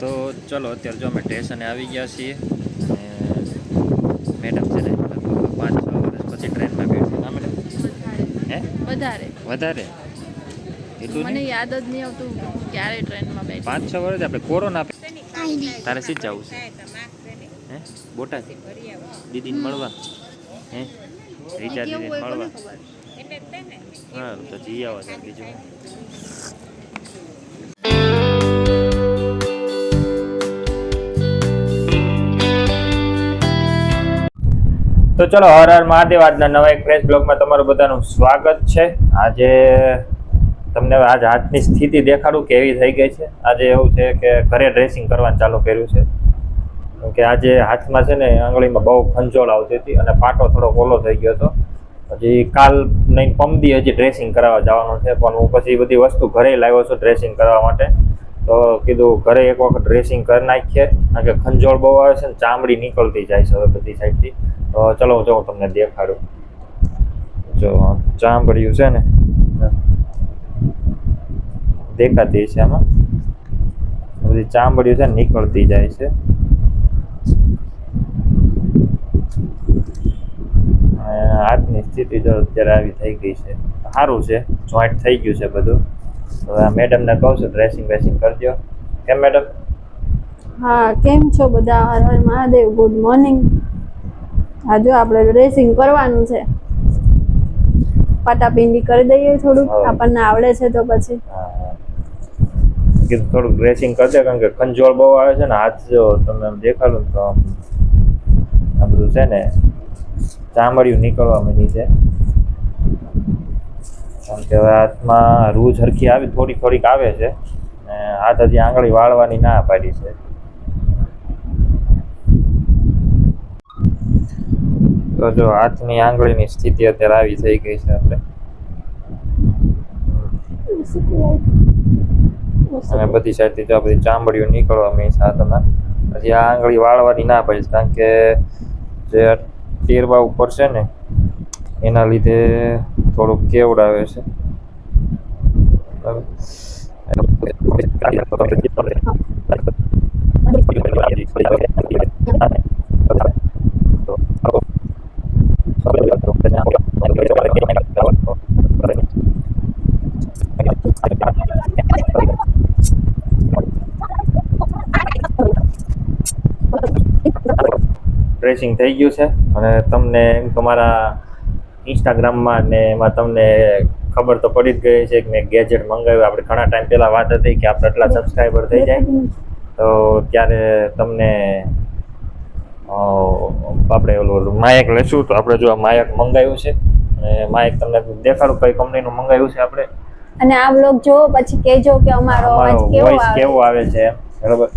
તો ચલો અત્યારે જો અમે સ્ટેશને આવી ગયા છીએ અને મેડમ છે ને પાંચ છ વર્ષ પછી ટ્રેનમાં બેઠી ના મેડમ? હે? વધારે. વધારે? એટલું મને યાદ જ નહીં આવતું ક્યારે ટ્રેનમાં બેઠી. પાંચ છ વર્ષ આપણે કોરોના તારે જ જવું છે? હે? બોટાદ? દીદીને મળવા? હે? રીચા દીદીને મળવા? હા તો જઈ આવો છો બીજું તો ચલો, હર હર મહાદેવ. આજના નવા એક ફ્રેશ બ્લોગમાં તમારું બધાનું સ્વાગત છે. આજે તમને આજ હાથની સ્થિતિ દેખાડું કેવી થઈ ગઈ છે. આજે એવું છે કે ઘરે ડ્રેસિંગ કરવાનું ચાલુ કર્યું છે. કેમ કે આજે હાથમાં છે ને આંગળીમાં બહુ ખંજોળ આવતી હતી અને પાટો થોડો ઓલો થઈ ગયો હતો. હજી કાલ નહીં પમદી હજી ડ્રેસિંગ કરાવવા જવાનું છે. પણ હું પછી બધી વસ્તુ ઘરે લાવ્યો છું ડ્રેસિંગ કરવા માટે. તો કીધું ઘરે એક વખત ડ્રેસિંગ કરી નાખીએ. કારણ કે ખંજોળ બહુ આવે છે ને ચામડી નીકળતી જાય છે હવે બધી સાઈડથી તો ચલો જો હું તમને દેખાડું. જો ચામડિયું છે ને, દેખાતી છે આમાં. બધી ચામડિયું છે ને નીકળતી જાય છે. હાથની સ્થિતિ જો અત્યારે આવી થઈ ગઈ છે. સારું છે જોઈન્ટ થઈ ગયું છે બધું. હવે મેડમને કહું છું ડ્રેસિંગ વેસિંગ કરજો. કેમ મેડમ? હા કેમ છો બધા? હર હર મહાદેવ ગુડ મોર્નિંગ હા જો આપણે ડ્રેસિંગ કરવાનું છે. પાટાપિંડી કરી દઈએ થોડુંક આપણને આવડે છે તો પછી. કીધું થોડુંક ડ્રેસિંગ કરજે કારણ કે ખંજોળ બહુ આવે છે ને હાથ જો તમે દેખાડું તો આ બધું છે ને ચામડિયું નીકળવા માંડી છે. કારણ કે હવે હાથમાં રૂ હરખી આવી, થોડીક થોડીક આવે છે ને હાથ હજી આંગળી વાળવાની ના પાડી છે. તો જો હાથની આંગળીની સ્થિતિ અત્યારે આવી થઈ ગઈ છે આપણે. અને બધી સાઈડથી જો બધી ચામડીઓ નીકળવા છે હાથમાં. હજી આ આંગળી વાળવાની ના પડી કારણ કે જે ટેરવા ઉપર છે ને, એના લીધે થોડુંક કેવડાવે છે ડ્રેસિંગ થઈ ગયું છે અને તમને એમ તમારા ઇન્સ્ટાગ્રામમાં ને એમાં તમને ખબર તો પડી જ ગઈ છે કે મેં ગેજેટ મંગાવ્યું. આપણે ઘણા ટાઈમ પહેલાં વાત હતી કે આપણે એટલા સબસ્ક્રાઈબર થઈ જાય. તો ત્યારે તમને આપણે ઓલું માયક લેશું. તો આપણે જો આ માયક મંગાવ્યું છે અને માયક તમને દેખાડું કઈ કંપનીનું મંગાવ્યું છે આપણે. અને આ બ્લોગ જો પછી કહેજો કે અમારો અવાજ કેવો આવે. કેવો આવે છે બરોબર?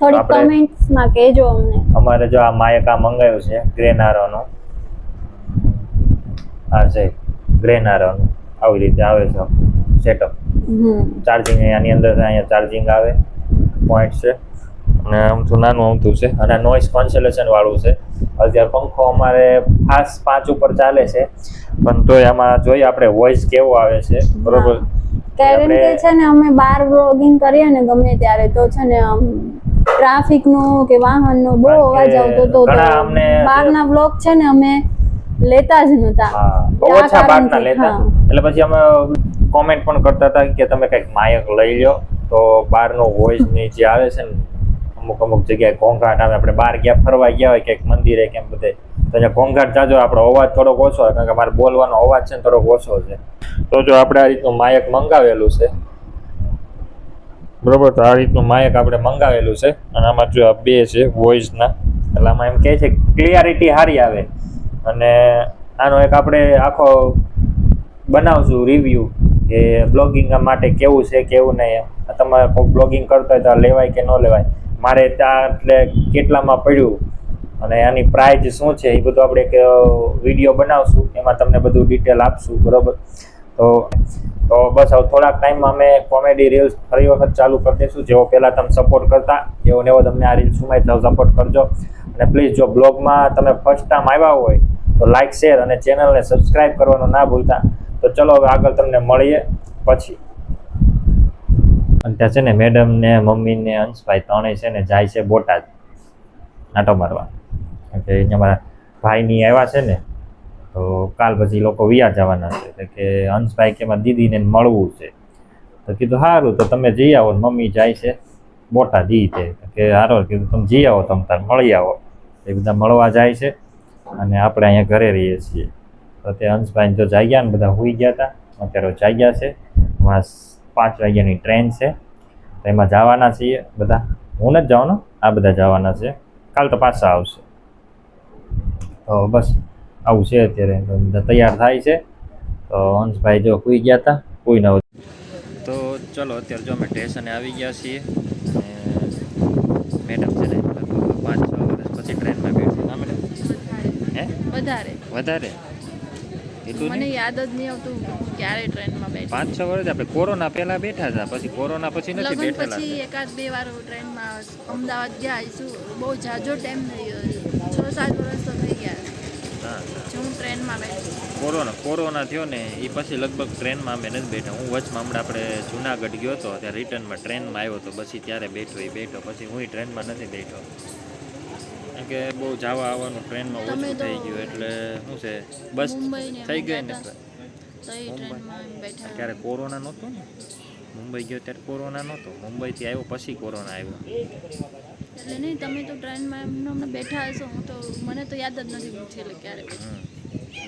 થોડી કમેન્ટ્સમાં કહેજો અમને. અમારે જો આ માયક આ મંગાવ્યું છે ગ્રેનારોનું આ છે ગ્રેનારોનું આવી રીતે આવે છે સેટઅપ ચાર્જિંગ આની અંદર અહીંયા ચાર્જિંગ આવે પોઈન્ટ છે. અને અમથું નાનું અમથું છે. અને નોઇસ કોન્સેલેશન વાળું છે. અત્યારે પંખો અમારે ખાસ પાંચ ઉપર ચાલે છે. પણ તોય એમાં જોઈએ આપણે વોઇસ કેવો આવે છે બરોબર? કારણ કે છે ને અમે બાર બ્લોગિંગ કરીએ ને ગમે ત્યારે તો છે ને ટ્રાફિક નો કે વાહન નો બહુ અવાજ આવતો તો ઘણા અમને- બહાર ના બ્લોગ છે ને અમે લેતા જ નતા બહુ ઓછા ભાગના લેતા એટલે પછી અમે કોમેન્ટ પણ કરતા હતા કે તમે કંઈક માયક લઈ લો તો બહારનો વોઇસની જે આવે છે ને અમુક અમુક જગ્યાએ ઘોંઘાટ આવે. આપણે બહાર ગયા ફરવા ગયા હોય કંઈક મંદિરે કેમ બધે. તો અહીંયા ઘોંઘાટ જાજો આપણો અવાજ થોડોક ઓછો હોય કારણ કે મારે બોલવાનો અવાજ છે ને થોડોક ઓછો છે. તો જો આપણે આ રીતનું માયક મંગાવેલું છે. બરોબર તો આ રીતનું માયક આપણે મંગાવેલું છે. અને આમાં જો આ બે છે વોઇસના એટલે આમાં એમ કહે છે ક્લિયરિટી સારી આવે. અને આનો એક આપણે આખો બનાવશું રિવ્યૂ કે બ્લોગિંગ માટે કેવું છે, કેવું નહીં એમ. તમારે કોઈ બ્લોગિંગ કરતા હોય તો લેવાય કે ન લેવાય? મારે ત્યાં એટલે કેટલામાં પડ્યું? અને આની પ્રાઇઝ શું છે? એ બધું આપણે એક વીડિયો બનાવશું. એમાં તમને બધું ડિટેલ આપશું, બરાબર? તો તો બસ હવે થોડાક ટાઈમમાં અમે કોમેડી રીલ્સ ફરી વખત ચાલુ કરી દઈશું. જેવો પહેલાં તમે સપોર્ટ કરતા એવો ને એવો તમને આ રીલ્સમાં સપોર્ટ કરજો. અને પ્લીઝ જો બ્લોગમાં તમે ફર્સ્ટ ટાઈમ આવ્યા હોય તો લાઇક શેર અને ચેનલને સબસ્ક્રાઇબ કરવાનું ના ભૂલતા. તો ચલો હવે આગળ તમને મળીએ પછી. અને ત્યાં છે ને મેડમ ને, મમ્મી ને, અંશભાઈ ત્રણેય છે ને જાય છે બોટાદ. આંટો મારવા. કે અહીંયા મારા ભાઈની આવ્યા છે ને, તો કાલ પછી લોકો વિયા જવાના છે. એટલે કે અંશભાઈ કે મારા દીદીને મળવું છે. તો કીધું સારું તો તમે જઈ આવો મમ્મી જાય છે બોટાદ ઈ તે. કે સારો કીધું, તમે જઈ આવો, તમે તાર મળી આવો. એ બધા મળવા જાય છે. અને આપણે અહીંયા ઘરે રહીએ છીએ. અત્યારે અંશભાઈ જો જાગ્યા ને બધા હોઈ ગયા હતા અત્યારે જાગ્યા છે. હમણાં પાંચ વાગ્યાની ટ્રેન છે. તો એમાં જવાના છીએ બધા. હું નથી જવાનો, આ બધા જવાના છે. કાલ તો પાછા આવશે. તો બસ આવું છે અત્યારે. બધા તૈયાર થાય છે. તો અંશભાઈ જો હોઈ ગયા હતા કોઈ ન તો ચલો, અત્યારે જો અમે સ્ટેશને આવી ગયા છીએ મેડમ છે ને લગભગ પાંચ છ વર્ષ પછી ટ્રેનમાં બેઠી ના મેડમ હે વધારે. વધારે? મને યાદ જ નહીં આવતું ક્યારે ટ્રેનમાં બેઠા. પાંચ છ વર્ષ આપણે કોરોના પહેલા બેઠા હતા પછી કોરોના પછી નથી બેઠેલા પછી એકાદ બે વાર ટ્રેનમાં અમદાવાદ ગયા શું બહુ જાજો ટાઈમ થઈ ગયો છ. સાત વર્ષ તો થઈ ગયા. હા. હું ટ્રેનમાં બેઠી. કોરોના કોરોના થયો ને એ પછી લગભગ ટ્રેનમાં અમે નથી બેઠા. હું વચમાં હમણાં આપણે જુનાગઢ ગયો હતો ત્યારે રિટર્નમાં ટ્રેનમાં આવ્યો હતો પછી ત્યારે બેઠો એ બેઠો. પછી હું ટ્રેનમાં નથી બેઠો. કારણ કે બહુ જવા આવવાનું ટ્રેનમાં ઓછું થઈ ગયું એટલે શું છે બસ થઈ ગઈ ને ત્યારે કોરોના નહોતો ને? મુંબઈ ગયો ત્યારે કોરોના નહોતો? મુંબઈથી આવ્યો પછી કોરોના આવ્યો? એટલે નહીં તમે તો ટ્રેનમાં એમને હમણાં બેઠા હશો હું તો મને તો યાદ જ નથી પૂછી એટલે ક્યારે.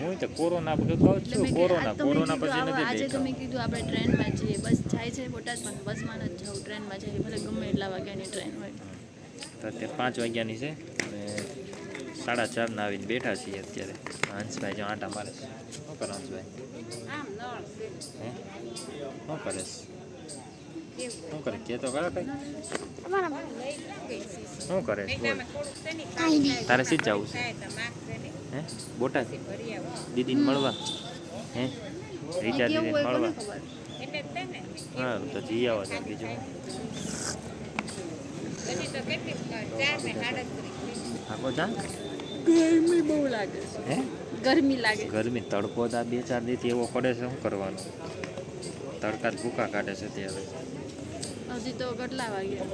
હું તો કોરોના બધું કહું છું કોરોના કોરોના પછી નથી આજે તમે કીધું આપણે ટ્રેનમાં જઈએ બસ જાય છે બોટાદ પણ બસમાં જ જાઉં ટ્રેનમાં જઈએ ભલે ગમે એટલા વાગ્યાની ટ્રેન હોય. તો અત્યારે પાંચ વાગ્યાની છે. સાડા ચારના આવીને બેઠા છીએ અત્યારે. હંસભાઈ જો આંટા મારે છે. શું કરે હંસભાઈ? હે? શું કરે શું કરે? કે તો કરે કઈ? શું કરે તારે સીધ જવું છે? હે? બોટાદ? દીદીને મળવા? હે? રીચા કેવું દીદીને મળવા? હા તો જઈ આવો છો બીજું. શું? આખો જા ગરમી બહુ લાગે છે. હે? ગરમી લાગે ગરમી તડકો તો બે ચાર દિવસ એવો પડે છે શું કરવાનું? તડકા જ ભૂકા કાઢે છે ત્યારે. હજી તો કેટલા વાગ્યા?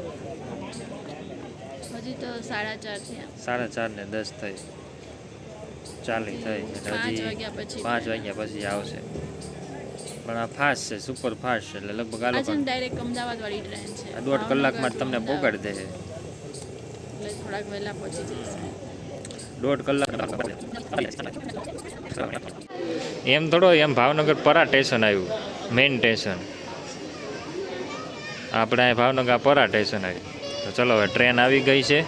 હજી તો સાડા ચાર થયા. સાડા ચાર ને દસ થઈ. ચાલી થઈ. પાંચ વાગ્યા પછી પાંચ વાગ્યા પછી આવશે. પણ આ ફાસ્ટ છે સુપર ફાસ્ટ છે એટલે લગભગ આલો આ છે ને ડાયરેક્ટ અમદાવાદ વાળી ટ્રેન છે. દોઢ કલાકમાં તમને પોગાડી દે. એટલે થોડાક વહેલા પહોંચી જઈશું. દોઢ કલાક એમ થોડો એમ ભાવનગર પરા સ્ટેશન આવ્યું મેઇન સ્ટેશન આપણે અહીં ભાવનગર પરા સ્ટેશન આવ્યું તો ચલો હવે ટ્રેન આવી ગઈ છે.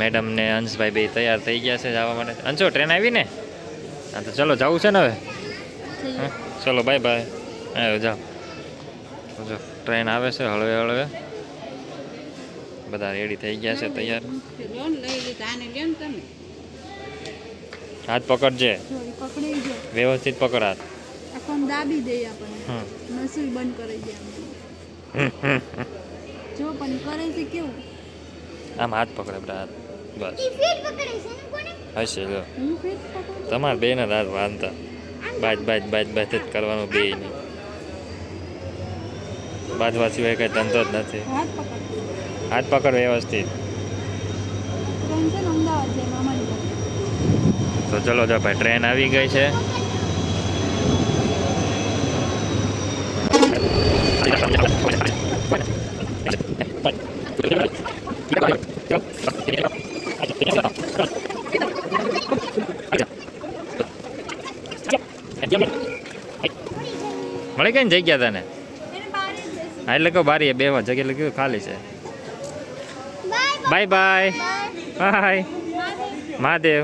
મેડમ ને અંશભાઈ બે તૈયાર થઈ ગયા છે જવા માટે. અંશો ટ્રેન આવી ને? હા, તો ચલો જવું છે ને હવે? ચલો બાય બાય આવ્યો જાઓ. જો ટ્રેન આવે છે, હળવે હળવે. બધા રેડી થઈ ગયા છે તૈયાર લોન લઈ લીધા આને લ્યો ને તમે હાથ પકડજે. જો પકડી વ્યવસ્થિત પકડ હાથ આખો દાબી દે આપણને. નસુઈ બંધ કરી દે આમ. જો પણ કરે છે કેવું? આમ હાથ પકડે હાથ. બસ. હશે જો. તમારે બે ના હાથ વાંધતા બાજ બાજ બાજ બાજ જ કરવાનું બે નહીં. બાજવા સિવાય કઈ ધંધો જ નથી. હાથ પકડ. વ્યવસ્થિત. અમદાવાદ. તો ચલો જો ભાઈ ટ્રેન આવી ગઈ છે. મળી કઈ ને જગ્યા તને હા એટલે કહો બારી બે જગ્યા એટલે કીધું ખાલી છે. Bye bye bye. મહાદેવ.